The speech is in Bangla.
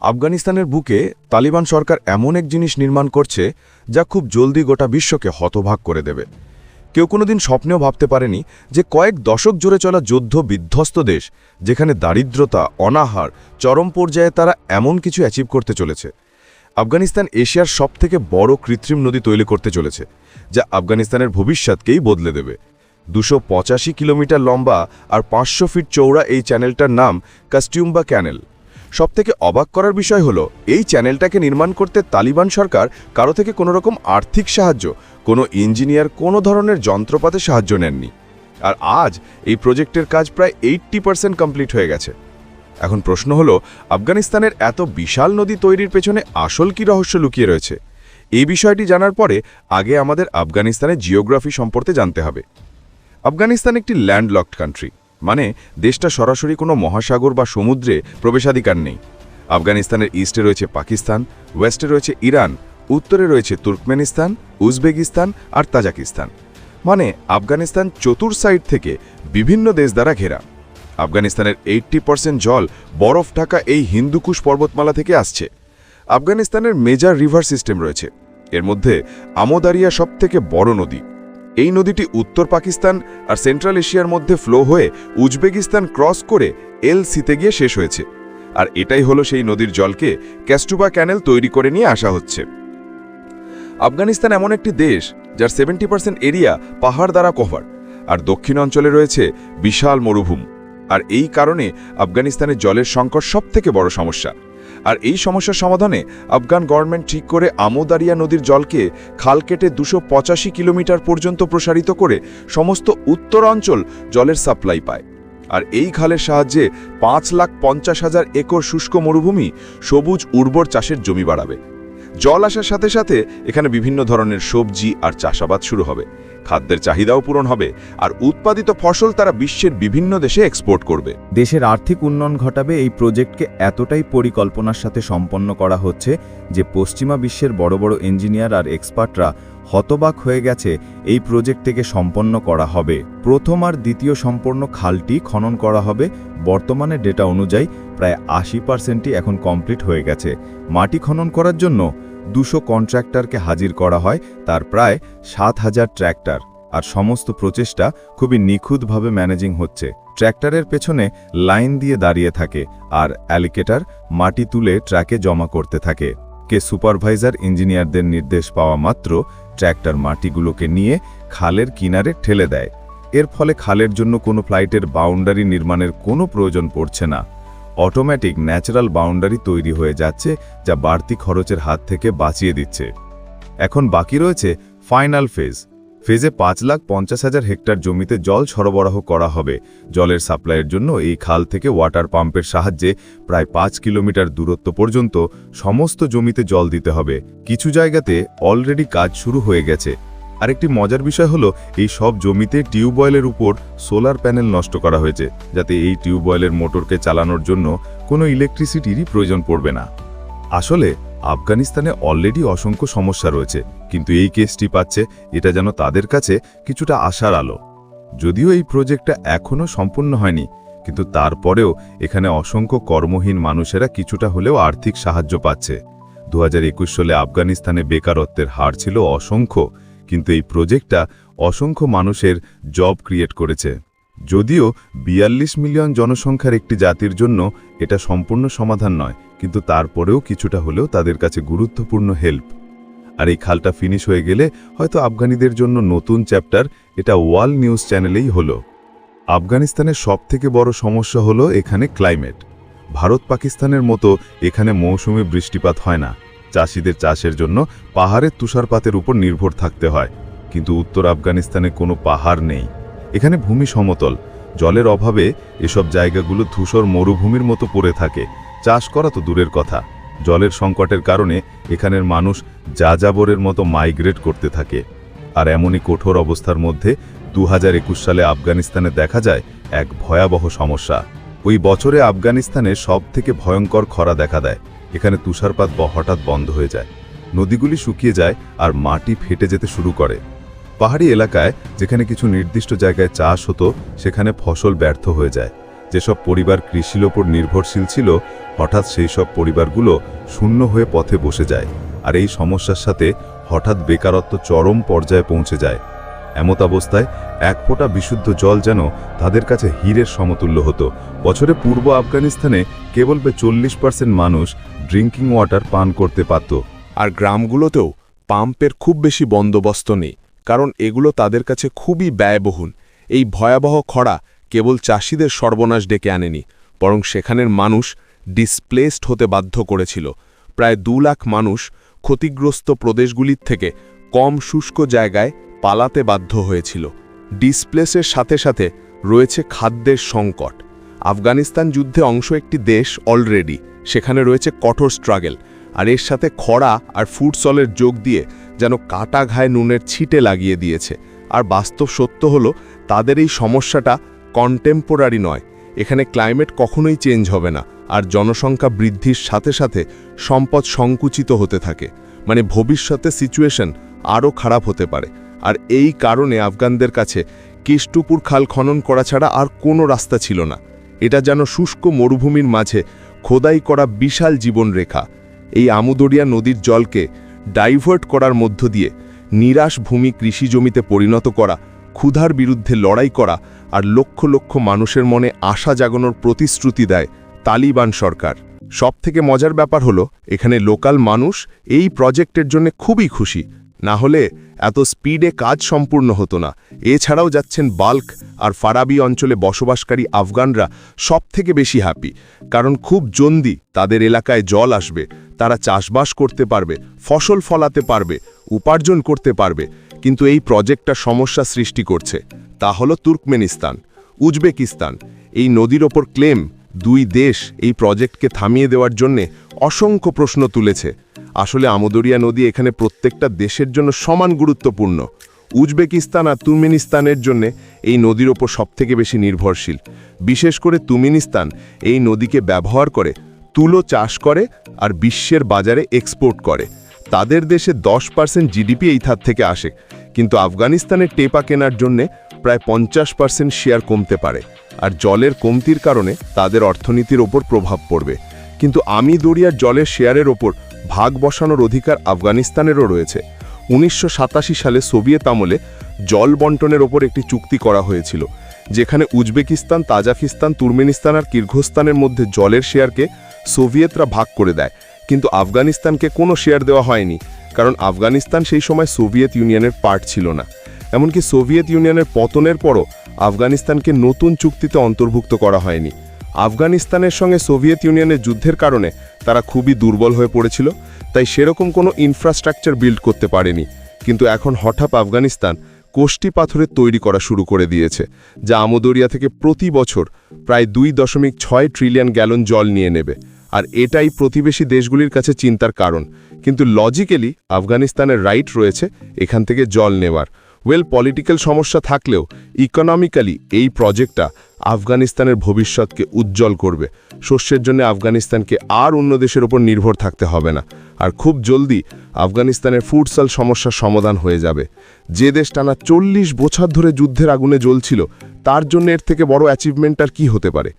আফগানিস্তানের বুকে তালিবান সরকার এমন এক জিনিস নির্মাণ করছে যা খুব জলদি গোটা বিশ্বকে হতভাগ করে দেবে। কেউ কোনোদিন স্বপ্নেও ভাবতে পারেনি যে কয়েক দশক জুড়ে চলা যুদ্ধ বিধ্বস্ত দেশ, যেখানে দারিদ্রতা, অনাহার, চরম পর্যায়ে তারা এমন কিছু অ্যাচিভ করতে চলেছে। আফগানিস্তান এশিয়ার সবথেকে বড় কৃত্রিম নদী তৈরি করতে চলেছে, যা আফগানিস্তানের ভবিষ্যৎকেই বদলে দেবে। দুশো কিলোমিটার লম্বা আর পাঁচশো ফিট চৌড়া এই চ্যানেলটার নাম কাস্টিউম্বা ক্যানেল। সবথেকে অবাক করার বিষয় হলো, এই চ্যানেলটাকে নির্মাণ করতে তালিবান সরকার কারও থেকে কোনো রকম আর্থিক সাহায্য, কোনো ইঞ্জিনিয়ার কোনো ধরনের যন্ত্রপাতে সাহায্য নেননি। আর আজ এই প্রজেক্টের কাজ প্রায় এইট্টি পার্সেন্ট কমপ্লিট হয়ে গেছে। এখন প্রশ্ন হলো, আফগানিস্তানের এত বিশাল নদী তৈরির পেছনে আসল কি রহস্য লুকিয়ে রয়েছে? এই বিষয়টি জানার পরে আগে আমাদের আফগানিস্তানের জিওগ্রাফি সম্পর্কে জানতে হবে। আফগানিস্তান একটি ল্যান্ডলকড কান্ট্রি। মানে দেশটা সরাসরি কোনো মহাসাগর বা সমুদ্রে প্রবেশাধিকার নেই। আফগানিস্তানের ইস্টে রয়েছে পাকিস্তান, ওয়েস্টে রয়েছে ইরান, উত্তরে রয়েছে তুর্কমেনিস্তান, উজবেকিস্তান আর তাজাকিস্তান। মানে আফগানিস্তান চতুর সাইড থেকে বিভিন্ন দেশ দ্বারা ঘেরা। আফগানিস্তানের এইট্টি পার্সেন্ট জল বরফ ঢাকা এই হিন্দুকুশ পর্বতমালা থেকে আসছে। আফগানিস্তানের মেজার রিভার সিস্টেম রয়েছে। এর মধ্যে আমোদারিয়া সবথেকে বড় নদী। এই নদীটি উত্তর পাকিস্তান আর সেন্ট্রাল এশিয়ার মধ্যে ফ্লো হয়ে উজবেকিস্তান ক্রস করে এল সিতে গিয়ে শেষ হয়েছে। আর এটাই হলো সেই নদীর জলকে ক্যাস্টুবা ক্যানেল তৈরি করে নিয়ে আসা হচ্ছে। আফগানিস্তান এমন একটি দেশ যার সেভেন্টি পার্সেন্ট এরিয়া পাহাড় দ্বারা কভার আর দক্ষিণ অঞ্চলে রয়েছে বিশাল মরুভূম। আর এই কারণে আফগানিস্তানের জলের সংকট সবথেকে বড় সমস্যা। আর এই সমস্যার সমাধানে আফগান গভর্নমেন্ট ঠিক করে আমোদারিয়া নদীর জলকে খাল কেটে দুশো কিলোমিটার পর্যন্ত প্রসারিত করে সমস্ত উত্তর অঞ্চল জলের সাপ্লাই পায়। আর এই খালের সাহায্যে পাঁচ লাখ পঞ্চাশ হাজার একর শুষ্ক মরুভূমি সবুজ উর্বর চাষের জমি বাড়াবে। জল আসার সাথে সাথে এখানে বিভিন্ন ধরনের সবজি আর চাষাবাদ শুরু হবে। খাদ্যের চাহিদাও পূরণ হবে আর উৎপাদিত ফসল তারা বিশ্বের বিভিন্ন দেশে এক্সপোর্ট করবে। দেশের আর্থিক উন্নয়ন ঘটাবে এই প্রজেক্টকে এতটাই পরিকল্পনার সাথে সম্পন্ন করা হচ্ছে যে পশ্চিমা বিশ্বের বড় বড় ইঞ্জিনিয়ার আর এক্সপার্টরা হতবাক হয়ে গেছে এই প্রজেক্ট থেকে সম্পন্ন করা হবে। প্রথম আর দ্বিতীয় সম্পন্ন খালটি খনন করা হবে। বর্তমানে ডেটা অনুযায়ী প্রায় আশি পার্সেন্টই এখন কমপ্লিট হয়ে গেছে। মাটি খনন করার জন্য দুশো কন্ট্রাক্টরকে হাজির করা হয়, তার প্রায় সাত হাজার ট্র্যাক্টর। আর সমস্ত প্রচেষ্টা খুবই নিখুঁতভাবে ম্যানেজিং হচ্ছে। ট্র্যাক্টরের পেছনে লাইন দিয়ে দাঁড়িয়ে থাকে আর অ্যালিকেটার মাটি তুলে ট্র্যাকে জমা করতে থাকে। কে সুপারভাইজার ইঞ্জিনিয়ারদের নির্দেশ পাওয়া মাত্র ট্র্যাক্টর মাটিগুলোকে নিয়ে খালের কিনারে ঠেলে দেয়। এর ফলে খালের জন্য কোনো ফ্লাইটের বাউন্ডারি নির্মাণের কোনো প্রয়োজন পড়ছে না। অটোমেটিক ন্যাচারাল বাউন্ডারি তৈরি হয়ে যাচ্ছে, যা বাড়তি খরচের হাত থেকে বাঁচিয়ে দিচ্ছে। এখন বাকি রয়েছে ফাইনাল ফেজ ফেজে পাঁচ লাখ পঞ্চাশ হাজার হেক্টর জমিতে জল সরবরাহ করা হবে। জলের সাপ্লাইয়ের জন্য এই খাল থেকে ওয়াটার পাম্পের সাহায্যে প্রায় পাঁচ কিলোমিটার দূরত্ব পর্যন্ত সমস্ত জমিতে জল দিতে হবে। কিছু জায়গাতে অলরেডি কাজ শুরু হয়ে গেছে। আরেকটি মজার বিষয় হলো, এই সব জমিতে টিউবওয়েলের উপর সোলার প্যানেল নষ্ট করা হয়েছে, যাতে এই টিউবওয়েলের মোটরকে চালানোর জন্য কোনো ইলেকট্রিসিটিরই প্রয়োজন পড়বে না। আসলে, আফগানিস্তানে অলরেডি অসংখ্য সমস্যা রয়েছে, কিন্তু এই কেসটি পাচ্ছে, এটা যেন তাদের কাছে কিছুটা আশার আলো। যদিও এই প্রজেক্টটা এখনও সম্পূর্ণ হয়নি, কিন্তু তারপরেও এখানে অসংখ্য কর্মহীন মানুষেরা কিছুটা হলেও আর্থিক সাহায্য পাচ্ছে। দু হাজার একুশ সালে আফগানিস্তানে বেকারত্বের হার ছিল অসংখ্য কিন্তু এই প্রজেক্টটা অসংখ্য মানুষের জব ক্রিয়েট করেছে। যদিও বিয়াল্লিশ মিলিয়ন জনসংখ্যার একটি জাতির জন্য এটা সম্পূর্ণ সমাধান নয়, কিন্তু তারপরেও কিছুটা হলেও তাদের কাছে গুরুত্বপূর্ণ হেল্প আর এই খালটা ফিনিশ হয়ে গেলে হয়তো আফগানিদের জন্য নতুন চ্যাপ্টার এটা ওয়াল নিউজ চ্যানেলেই হলো। আফগানিস্তানের সবথেকে বড় সমস্যা হলো এখানে ক্লাইমেট ভারত পাকিস্তানের মতো এখানে মৌসুমি বৃষ্টিপাত হয় না। চাষিদের চাষের জন্য পাহাড়ের তুষারপাতের উপর নির্ভর থাকতে হয়। কিন্তু উত্তর আফগানিস্তানে কোনো পাহাড় নেই। এখানে ভূমি সমতল। জলের অভাবে এসব জায়গাগুলো ধূসর মরুভূমির মতো পড়ে থাকে। চাষ করা তো দূরের কথা। জলের সংকটের কারণে এখানের মানুষ যাযাবরের মতো মাইগ্রেট করতে থাকে। আর এমনই কঠোর অবস্থার মধ্যে দু হাজার একুশ সালে আফগানিস্তানে দেখা যায় এক ভয়াবহ সমস্যা। ওই বছরে আফগানিস্তানে সব থেকে ভয়ঙ্কর খরা দেখা দেয়। এখানে তুষারপাত হঠাৎ বন্ধ হয়ে যায়। নদীগুলি শুকিয়ে যায় আর মাটি ফেটে যেতে শুরু করে। পাহাড়ি এলাকায় যেখানে কিছু নির্দিষ্ট জায়গায় চাষ হতো, সেখানে ফসল ব্যর্থ হয়ে যায়। যেসব পরিবার কৃষির ওপর নির্ভরশীল ছিল, হঠাৎ সেই সব পরিবারগুলো শূন্য হয়ে পথে বসে যায় আর এই সমস্যার সাথে হঠাৎ বেকারত্ব চরম পর্যায়ে পৌঁছে যায়। এমত অবস্থায় এক ফোঁটা বিশুদ্ধ জল যেন তাদের কাছে হীরের সমতুল্য হতো। বছরে পূর্ব আফগানিস্তানে কেবল চল্লিশ পার্সেন্ট মানুষ ড্রিঙ্কিং ওয়াটার পান করতে পারত। আর গ্রামগুলোতেও পাম্পের খুব বেশি বন্দোবস্ত নেই, কারণ এগুলো তাদের কাছে খুবই ব্যয়বহুল। এই ভয়াবহ খরা কেবল চাষিদের সর্বনাশ ডেকে আনেনি, বরং সেখানের মানুষ ডিসপ্লেসড হতে বাধ্য করেছিল। প্রায় দু লাখ মানুষ ক্ষতিগ্রস্ত প্রদেশগুলির থেকে কম শুষ্ক জায়গায় পালাতে বাধ্য হয়েছিল। ডিসপ্লেসের সাথে সাথে রয়েছে খাদ্যের সংকট। আফগানিস্তান যুদ্ধে অংশ একটি দেশ অলরেডি, সেখানে রয়েছে কঠোর স্ট্রাগেল, আর এর সাথে খরা আর ফুডসলের যোগ দিয়ে যেন কাটা ঘায়ে নুনের ছিটে লাগিয়ে দিয়েছে। আর বাস্তব সত্য হলো, তাদের এই সমস্যাটা কন্টেম্পোরারি নয়। এখানে ক্লাইমেট কখনোই চেঞ্জ হবে না, আর জনসংখ্যা বৃদ্ধির সাথে সাথে সম্পদ সংকুচিত হতে থাকে। মানে ভবিষ্যতে সিচুয়েশন আরও খারাপ হতে পারে। আর এই কারণে আফগানদের কাছে কেষ্টুপুর খাল খনন করা ছাড়া আর কোনো রাস্তা ছিল না। এটা যেন শুষ্ক মরুভূমির মাঝে খোদাই করা বিশাল জীবনরেখা এই আমুদরিয়া নদীর জলকে ডাইভার্ট করার মধ্য দিয়ে নিরাশ ভূমি কৃষি জমিতে পরিণত করা, ক্ষুধার বিরুদ্ধে লড়াই করা আর লক্ষ লক্ষ মানুষের মনে আশা জাগানোর প্রতিশ্রুতি দেয় তালিবান সরকার। সবথেকে মজার ব্যাপার হলো, এখানে লোকাল মানুষ এই প্রজেক্টের জন্য খুবই খুশি। না হলে এত স্পিডে কাজ সম্পূর্ণ হতো না। এছাড়াও যাচ্ছেন বাল্ক আর ফারাবি অঞ্চলে বসবাসকারী আফগানরা সব থেকে বেশি হ্যাপি কারণ খুব জন্দি তাদের এলাকায় জল আসবে, তারা চাষবাস করতে পারবে, ফসল ফলাতে পারবে, উপার্জন করতে পারবে, কিন্তু এই প্রজেক্টটা সমস্যা সৃষ্টি করছে। তা হলো তুর্কমেনিস্তান, উজবেকিস্তান। এই নদীর ওপর ক্লেম, দুই দেশ এই প্রজেক্টকে থামিয়ে দেওয়ার জন্যে অসংখ্য প্রশ্ন তুলেছে। আসলে আমদরিয়া নদী এখানে প্রত্যেকটা দেশের জন্য সমান গুরুত্বপূর্ণ। উজবেকিস্তান আর তুর্মেনিস্তানের জন্য এই নদীর ওপর সবথেকে বেশি নির্ভরশীল। বিশেষ করে তুর্মেনিস্তান এই নদীকে ব্যবহার করে তুলো চাষ করে আর বিশ্বের বাজারে এক্সপোর্ট করে। তাদের দেশে দশ পার্সেন্ট জিডিপি এই থার থেকে আসে। কিন্তু আফগানিস্তানের টেপা কেনার জন্যে প্রায় পঞ্চাশ পার্সেন্ট শেয়ার কমতে পারে। আর জলের কমতির কারণে তাদের অর্থনীতির ওপর প্রভাব পড়বে। কিন্তু আমি দরিয়ার জলের শেয়ারের ওপর ভাগ বসানোর অধিকার আফগানিস্তানেরও রয়েছে। উনিশশো সাতাশি সালে সোভিয়েত আমলে জল বন্টনের ওপর একটি চুক্তি করা হয়েছিল, যেখানে উজবেকিস্তান, তাজাকিস্তান, তুর্মেনিস্তান আর কির্ঘস্তানের মধ্যে জলের শেয়ারকে সোভিয়েতরা ভাগ করে দেয়। কিন্তু আফগানিস্তানকে কোনো শেয়ার দেওয়া হয়নি, কারণ আফগানিস্তান সেই সময় সোভিয়েত ইউনিয়নের পার্ট ছিল না। এমনকি সোভিয়েত ইউনিয়নের পতনের পরও আফগানিস্তানকে নতুন চুক্তিতে অন্তর্ভুক্ত করা হয়নি। আফগানিস্তানের সঙ্গে সোভিয়েত ইউনিয়নের যুদ্ধের কারণে তারা খুবই দুর্বল হয়ে পড়েছিল, তাই সেরকম কোনো ইনফ্রাস্ট্রাকচার বিল্ড করতে পারেনি। কিন্তু এখন হঠাৎ আফগানিস্তান কোষ্টি পাথরের তৈরি করা শুরু করে দিয়েছে, যা আমদরিয়া থেকে প্রতি বছর প্রায় দুই দশমিক ছয় ট্রিলিয়ন গ্যালন জল নিয়ে নেবে। আর এটাই প্রতিবেশী দেশগুলির কাছে চিন্তার কারণ। কিন্তু লজিক্যালি আফগানিস্তানের রাইট রয়েছে এখান থেকে জল নেওয়ার। ওয়েল পলিটিক্যাল সমস্যা থাকলেও ইকোনমিক্যালি এই প্রজেক্টটা আফগানিস্তানের ভবিষ্যৎকে উজ্জ্বল করবে। শস্যের জন্য আফগানিস্তানকে আর অন্য দেশের ওপর নির্ভর থাকতে হবে না। আর খুব জলদি আফগানিস্তানের ফুডসাল সমস্যার সমাধান হয়ে যাবে। যে দেশ টানা চল্লিশ বছর ধরে যুদ্ধের আগুনে জ্বলছিল, তার জন্য এর থেকে বড় অ্যাচিভমেন্ট আর কী হতে পারে?